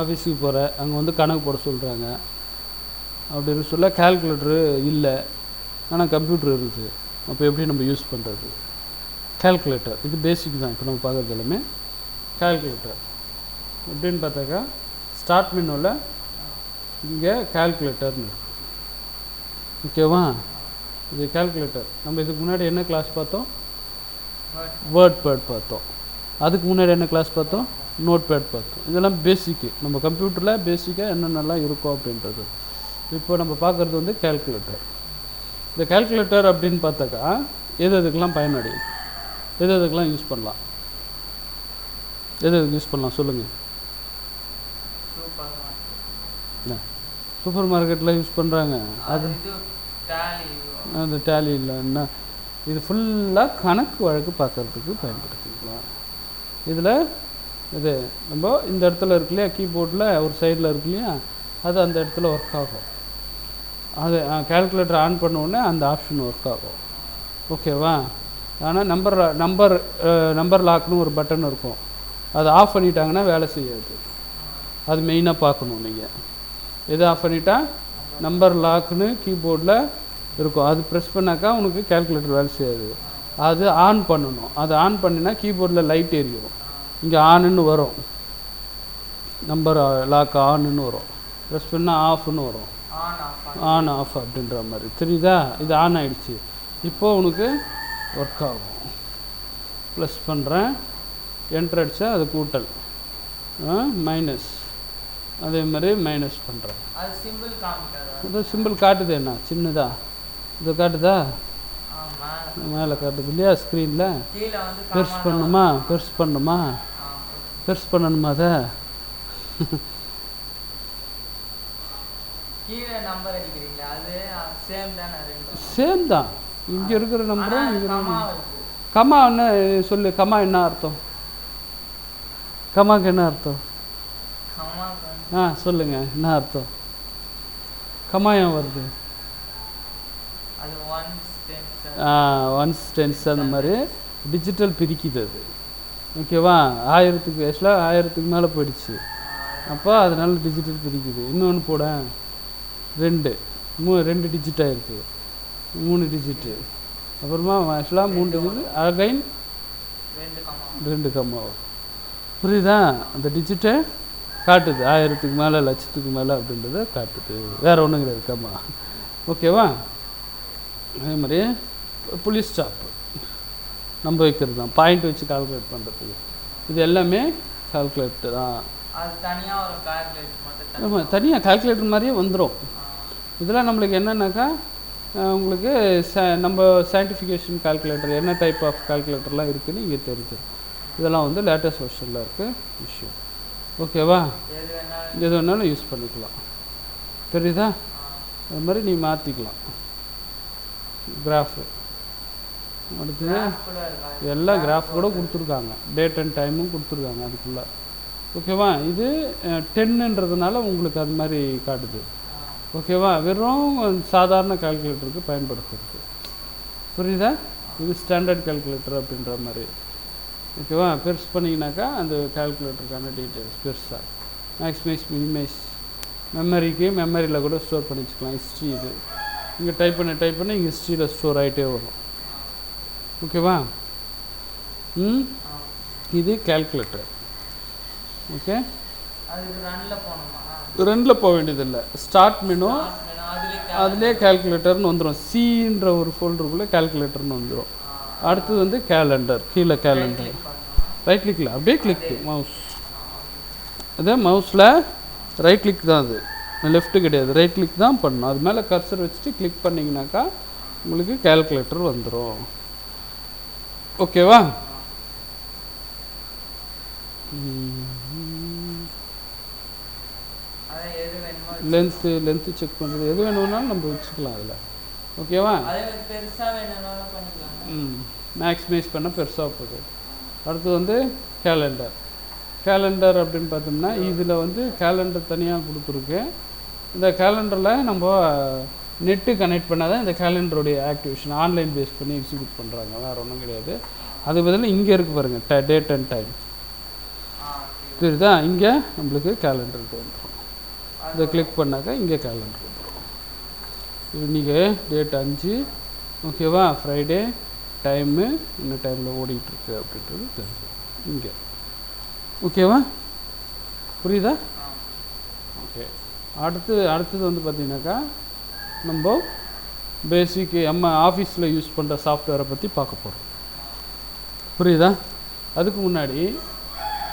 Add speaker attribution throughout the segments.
Speaker 1: ஆஃபீஸுக்கு போகிற அங்கே வந்து கணக்கு போட சொல்கிறாங்க அப்படின்னு சொல்ல கால்குலேட்டரு இல்லை. ஆனால் கம்ப்யூட்டர் இருக்குது அப்போ எப்படி நம்ம யூஸ் பண்ணுறது கால்குலேட்டர் இது பேசிக் தான். இப்போ நம்ம பார்க்குறது எல்லாமே கால்குலேட்டர் எப்படின்னு பார்த்தாக்கா ஸ்டார்ட் மெனுவில் இங்கே கால்குலேட்டர்னு இருக்கு. ஓகேவா இது கால்குலேட்டர் நம்ம இதுக்கு முன்னாடி என்ன கிளாஸ் பார்த்தோம்? வேர்ட் பேட் பார்த்தோம். அதுக்கு முன்னாடி என்ன கிளாஸ் பார்த்தோம்? நோட் பேட் பார்த்தோம் இதெல்லாம் பேசிக்கு நம்ம கம்ப்யூட்டரில் பேசிக்காக என்னென்னலாம் இருக்கும் அப்படின்றது. இப்போ நம்ம பார்க்குறது வந்து கால்குலேட்டர் இந்த கால்குலேட்டர் அப்படின்னு பார்த்தாக்கா எது எதுக்கெல்லாம் பயனடையும் எது எதுக்கெல்லாம் யூஸ் பண்ணலாம்? எது எதுக்கு யூஸ் பண்ணலாம்? சொல்லுங்கள்
Speaker 2: சூப்பர்
Speaker 1: என்ன? சூப்பர் மார்க்கெட்டில் யூஸ் பண்ணுறாங்க
Speaker 2: அது டேலி
Speaker 1: அந்த டேலி இல்லைன்னா இது ஃபுல்லாக கணக்கு வழக்கு பார்க்கறதுக்கு பயன்படுத்திக்கலாம். இதில் இது நம்ம இந்த இடத்துல இருக்கு இல்லையா கீபோர்டில் ஒரு சைடில் இருக்கு இல்லையா அது அந்த இடத்துல ஒர்க் ஆகும். அது கால்குலேட்டர் ஆன் பண்ண உடனே அந்த ஆப்ஷன் ஒர்க் ஆகும். ஓகேவா ஆனால் நம்பர் நம்பர் நம்பர் லாக்னு ஒரு பட்டன் இருக்கும். அதை ஆஃப் பண்ணிட்டாங்கன்னா வேலை செய்யாது. அது மெயினாக பார்க்கணும் நீங்கள் எது ஆஃப் பண்ணிட்டா? நம்பர் லாக்னு கீபோர்டில் இருக்கும். அது ப்ரெஸ் பண்ணாக்கா உனக்கு கால்குலேட்டர் வேலை செய்யாது. அது ஆன் பண்ணணும். அது ஆன் பண்ணினா கீபோர்டில் லைட் எரியும். இங்கே ஆனுன்னு வரும். நம்பர் லாக் ஆனுன்னு வரும். ப்ரெஸ் பண்ணால் ஆஃப்னு வரும்.
Speaker 2: ஆன் ஆஃப்
Speaker 1: அப்படின்ற மாதிரி. தெரியுதா? இது ஆன் ஆயிடுச்சு. இப்போ உனக்கு ஒர்க் ஆகும். ப்ளஸ் பண்ணுறேன் என்ட்ரு அடித்தா அது கூட்டல். மைனஸ் அதே மாதிரி மைனஸ் பண்ணுறேன்
Speaker 2: அது சிம்பிள் காமிக்காதா?
Speaker 1: இது சிம்பிள் காட்டுது என்ன? சின்னதா. இது காட்டுதா?
Speaker 2: மேலே
Speaker 1: காட்டுது இல்லையா ஸ்க்ரீனில் பெருசு பண்ணணுமா பெருசு பண்ணணுமா பெருசு பண்ணணுமா அதை?
Speaker 2: சேம் தானே
Speaker 1: இங்கே இருக்கிற நம்பரும் இங்கே
Speaker 2: கமா
Speaker 1: என்ன சொல்லு கமா என்ன அர்த்தம்? கமாக்கு என்ன அர்த்தம்? ஆ சொல்லுங்க என்ன அர்த்தம்? கமா ஏன் வருது?
Speaker 2: அது ஒன்ஸ்
Speaker 1: ஒன்ஸ் டென்ஸ் அந்த மாதிரி டிஜிட்டல் பிரிக்குது அது. ஓகேவா ஆயிரத்துக்கு ஆக்சுவலாக ஆயிரத்துக்கு மேலே போயிடுச்சு. அப்போ அதனால டிஜிட்டல் பிரிக்குது. இன்னொன்று போட ரெண்டு. மூ ரெண்டு டிஜிட் ஆயிருக்கு. மூணு டிஜிட்டு அப்புறமா ஆக்சுவலாக மூணு டிஜிட் அகைன்
Speaker 2: ரெண்டு கமா
Speaker 1: ரெண்டு கம்மா வரும். புரியுதா? அந்த டிஜிட்டை காட்டுது. ஆயிரத்துக்கு மேலே லட்சத்துக்கு மேலே அப்படின்றத காட்டுது. வேற ஒன்றும் கிடையாது கம்மா ஓகேவா அதே மாதிரி புலிஸ் ஸ்டாப் நம்ம வைக்கிறது தான். பாயிண்ட் வச்சு கால்குலேட் பண்ணுறதுக்கு இது எல்லாமே கால்குலேட்டர் தான். ஆமாம் தனியாக கால்குலேட்டர் மாதிரியே வந்துடும் இதெல்லாம் நம்மளுக்கு என்னன்னாக்கா உங்களுக்கு ச நம்ம சயின்டிஃபிகேஷன் கால்குலேட்டர் என்ன டைப் ஆஃப் கால்குலேட்டர்லாம் இருக்குன்னு இங்கே தெரியுது இதெல்லாம் வந்து லேட்டஸ்ட் வெர்ஷனில் இருக்க விஷயம். ஓகேவா
Speaker 2: எது வேணாலும்
Speaker 1: யூஸ் பண்ணிக்கலாம். தெரியுதா? அது மாதிரி நீ மாற்றிக்கலாம் கிராஃபு
Speaker 2: அடுத்து எல்லா
Speaker 1: எல்லாம் கிராஃப் கூட கொடுத்துருக்காங்க டேட் அண்ட் டைமும் கொடுத்துருக்காங்க அதுக்குள்ளே. ஓகேவா இது டென்னுன்றதுனால உங்களுக்கு அது மாதிரி காட்டுது. ஓகேவா வெறும் சாதாரண கால்குலேட்டருக்கு பயன்படுத்துறது. புரியுதா? இது ஸ்டாண்டர்ட் கால்குலேட்டர் அப்படின்ற மாதிரி. ஓகேவா பெருசு பண்ணிங்கனாக்கா அந்த கால்குலேட்டருக்கான டீட்டெயில்ஸ் பெருசாக மேக்ஸிமைஸ் மினிமைஸ் மெமரிக்கு மெமரியில் கூட ஸ்டோர் பண்ணி வச்சுக்கலாம். ஹிஸ்ட்ரி இது. இங்கே டைப் பண்ண டைப் பண்ண இங்கே ஹிஸ்ட்ரியில் ஸ்டோர் ஆகிட்டே வரும். ஓகேவா? ம். இது கால்குலேட்டர் ஓகே? ரெண்டில் போக வேண்டியதில்லை. ஸ்டார்ட் மெனு
Speaker 2: அதுலேயே
Speaker 1: கால்குலேட்டர்னு வந்துடும் சின்ற ஒரு ஃபோல்டருக்குள்ளே கால்குலேட்டர்னு வந்துடும் அடுத்தது வந்து கேலண்டர் கீழே கேலண்டர். ரைட் கிளிக்கில் அப்படியே கிளிக் மவுஸ் அதே மவுஸில் ரைட் கிளிக் தான் அது. லெஃப்ட்டு கிடையாது. ரைட் கிளிக் தான் பண்ணணும். அது மேலே கர்சர் வச்சுட்டு கிளிக் பண்ணிங்கனாக்கா உங்களுக்கு கால்குலேட்டர் வந்துடும் ஓகேவா? லென்த்து லென்த்து செக் பண்ணுறது எது வேணும்னாலும் நம்ம வச்சுக்கலாம் அதில். ஓகேவா? ம். மேக்ஸிமைஸ் பண்ண பெருசாக போகுது. அடுத்து வந்து கேலண்டர் கேலண்டர் அப்படின்னு பார்த்தோம்னா இதில் வந்து கேலண்டர் தனியாக கொடுத்துருக்கு. இந்த கேலண்டரில் நம்ம நெட்டு கனெக்ட் பண்ணால் தான் இந்த கேலண்டருடைய ஆக்டிவேஷன் ஆன்லைன் பேஸ் பண்ணி எக்ஸிக்யூட் பண்ணுறாங்க வேறு ஒன்றும் கிடையாது. அது பதில் இங்கே இருக்கு பாருங்கள் டேட் அண்ட் டைம். தெரியுதா இங்கே நம்மளுக்கு கேலண்டருக்கு வந்துடும் இதை கிளிக் பண்ணாக்கா இங்கே கேலண்டர் வந்துடும் இன்றைக்கி டேட் அஞ்சு ஓகேவா ஃப்ரைடே டைமு என்ன டைமில் ஓடிட்டுருக்கு அப்படின்றது தெரியும் இங்கே. ஓகேவா புரியுதா? ஓகே அடுத்து அடுத்தது வந்து பார்த்தீங்கன்னாக்கா நம்ம பேசிக் நம்ம ஆஃபீஸில் யூஸ் பண்ணுற சாஃப்ட்வேரை பற்றி பார்க்க போகிறோம் புரியுதா? அதுக்கு முன்னாடி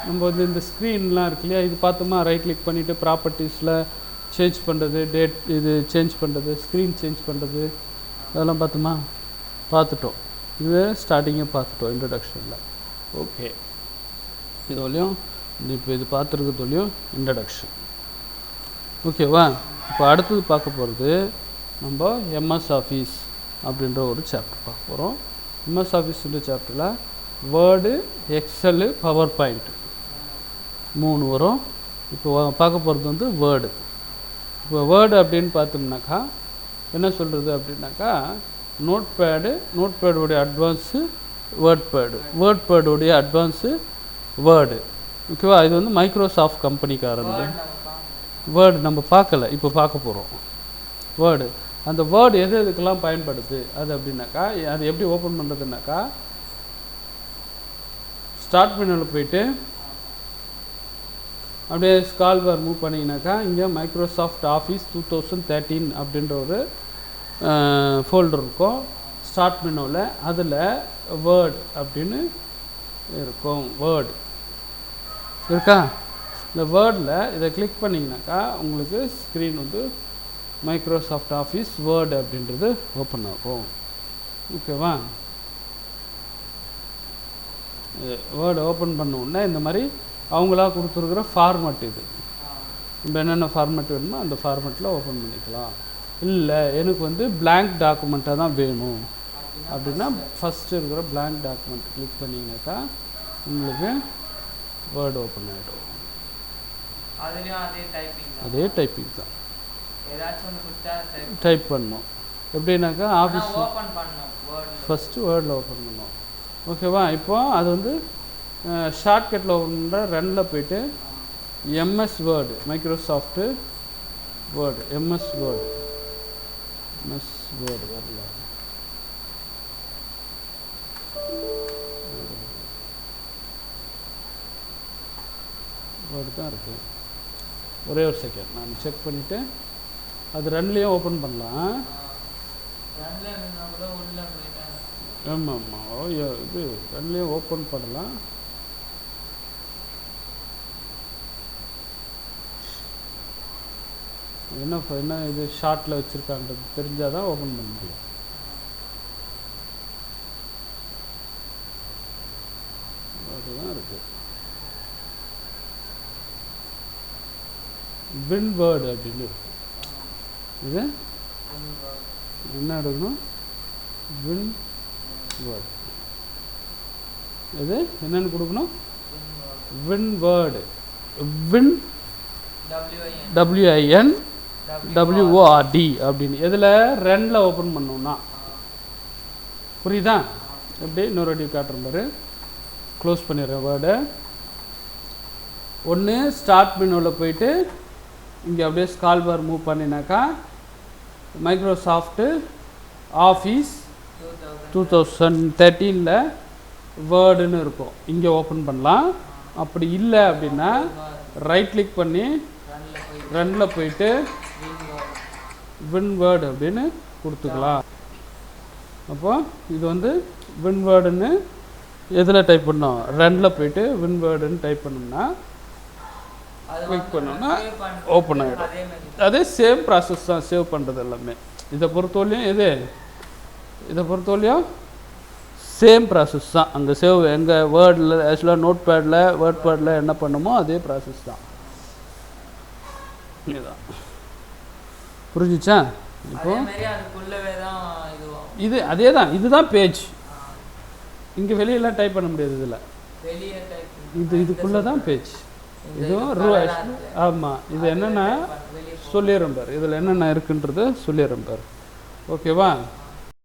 Speaker 1: நம்ம வந்து இந்த ஸ்க்ரீன்லாம் இருக்கு இல்லையா? இது பார்த்தோமா? ரைட் கிளிக் பண்ணிவிட்டு ப்ராப்பர்ட்டிஸில் சேஞ்ச் பண்ணுறது டேட் இது சேஞ்ச் பண்ணுறது ஸ்க்ரீன் சேஞ்ச் பண்ணுறது அதெல்லாம் பார்த்தோமா? பார்த்துட்டோம். இது ஸ்டார்டிங்கே பார்த்துட்டோம் இன்ட்ரடக்ஷனில் ஓகே இதுவரையும் இப்போ இது பார்த்துருக்கிறதுலையும் இன்ட்ரடக்ஷன் ஓகேவா இப்போ அடுத்தது பார்க்க போகிறது நம்ம எம்எஸ் ஆஃபீஸ் அப்படின்ற ஒரு சாப்டர் பார்க்க போகிறோம் எம்எஸ் ஆஃபீஸ்ன்ற சாப்டரில் வேர்டு எக்ஸலு பவர் பாயிண்ட் மூணு வரும். இப்போ பார்க்க போகிறது வந்து வேர்டு இப்போ வேர்டு அப்படின்னு பார்த்தோம்னாக்கா என்ன சொல்கிறது அப்படின்னாக்கா நோட் பேடு நோட் பேடுடைய அட்வான்ஸு வேர்ட் பேடு வேர்ட் பேடுடைய அட்வான்ஸு வேர்டு ஓகேவா இது வந்து மைக்ரோசாஃப்ட்
Speaker 2: பார்க்கணும்
Speaker 1: வேர்டு நம்ம பார்க்கல. இப்போ பார்க்க போகிறோம் வேர்டு அந்த வேர்டு எது எதுக்கெல்லாம் பயன்படுது? அது அப்படின்னாக்கா அது எப்படி ஓப்பன் பண்ணுறதுனாக்கா ஸ்டார்ட் மெனுவில் போயிட்டு அப்படியே ஸ்கால் பார் மூவ் பண்ணிங்கனாக்கா இங்கே Microsoft Office two thousand thirteen அப்படின்ற ஒரு ஃபோல்டர் இருக்கும். ஸ்டார்ட் மெனுவில் அதில் வேர்ட் அப்படின்னு இருக்கும். வேர்ட் இருக்கா? இந்த வேர்டில் இதை கிளிக் பண்ணிங்கனாக்கா உங்களுக்கு ஸ்க்ரீன் வந்து மைக்ரோசாஃப்ட் ஆஃபீஸ் வேர்டு அப்படின்றது ஓப்பன் ஆகும். ஓகேவா வேர்டு ஓப்பன் பண்ண உடனே இந்த மாதிரி அவங்களா கொடுத்துருக்குற ஃபார்மட் இது. இப்போ என்னென்ன ஃபார்மேட் வேணுமோ அந்த ஃபார்மேட்டில் ஓப்பன் பண்ணிக்கலாம். இல்லை எனக்கு வந்து blank டாக்குமெண்ட்டாக தான் வேணும். அப்படின்னா ஃபஸ்ட்டு இருக்கிற blank டாக்குமெண்ட் கிளிக் பண்ணிங்கனாக்கா உங்களுக்கு வேர்டு ஓப்பன் ஆகிடும்
Speaker 2: அதே டைப்பிங் தான். டைப்
Speaker 1: பண்ணணும். எப்படின்னாக்கா ஆஃபீஸ் ஃபஸ்ட்டு வேர்டில் ஓப்பன் பண்ணணும். ஓகேவா இப்போ அது வந்து ஷார்ட்கட்டில் ஓப்பன் பண்ணுற ரனில் போயிட்டு MS Word Microsoft Word MS Word MS Word வரல. வேர்டு தான் இருக்குது ஒரே ஒரு செகண்ட் நான் செக் பண்ணிவிட்டு அது ரன்லேயும் ஓப்பன் பண்ணலாம். ஆமாம் ஆமாம் ஓ ய- இது ரெண்டுலேயும் ஓப்பன் பண்ணலாம். என்ன என்ன இது ஷார்ட்டில் வச்சுருக்கான்றது தெரிஞ்சால் தான் ஓப்பன் பண்ண முடியும். அதுதான் இருக்குது வின் வேர்டு அப்படின்னு இருக்கு. இது? என்ன எடுக்கணும் வின் வேர்டு இது என்னென்னு கொடுக்கணும்? Win word win
Speaker 2: WIN
Speaker 1: WORD அப்படின்னு. இதில் ரெண்டில் ஓப்பன் பண்ணோம்னா. புரியுதா? எப்படி? இன்னொரு அடி காட்டுறேன் பாரு. க்ளோஸ் பண்ணிடுறேன் வேர்டை ஒன்று ஸ்டார்ட் மெனுவில் போயிட்டு இங்கே அப்படியே ஸ்கால் பார் மூவ் பண்ணினாக்கா மைக்ரோசாஃப்ட்டு ஆஃபீஸ்
Speaker 2: டூ தௌசண்ட்
Speaker 1: தேர்ட்டீனில் வேர்டுன்னு இருக்கும். இங்கே ஓப்பன் பண்ணலாம். அப்படி இல்லை அப்படின்னா ரைட் கிளிக் பண்ணி ரன்னில் போயிட்டு வின்வேர்டு அப்படின்னு கொடுத்துக்கலாம். அப்போ இது வந்து வின்வேர்டுன்னு எதில் டைப் பண்ணோம்? ரன்னில் போயிட்டு வின்வேர்டுன்னு டைப் பண்ணோம்னா
Speaker 2: வந்து
Speaker 1: பண்ணோம்னா open ஆயிடும்.
Speaker 2: அதே
Speaker 1: சேம் ப்ராசஸ் தான் சேவ் பண்ணுறது எல்லாமே. இதை பொறுத்தவரையும் எது இதை பொறுத்தவரையும் சேம் ப்ராசஸ் தான். அங்கே சேவ் எங்கள் வேர்டில் ஆக்சுவலாக நோட் பேடில் வேர்ட் பேடில் என்ன பண்ணுமோ அதே ப்ராசஸ் தான். இதுதான் புரிஞ்சுச்சா? இப்போ இது அதே தான் இதுதான் பேஜ் இங்கே வெளியெல்லாம் டைப் பண்ண முடியாது இதில். இது இதுக்குள்ளே தான் பேஜ் இதுவும் ரூ ஆமாம் இது என்னென்னா சொல்லிடுறேன் பார். இதில் என்னென்ன இருக்குன்றது சொல்லிடுறேன் பார். ஓகேவா?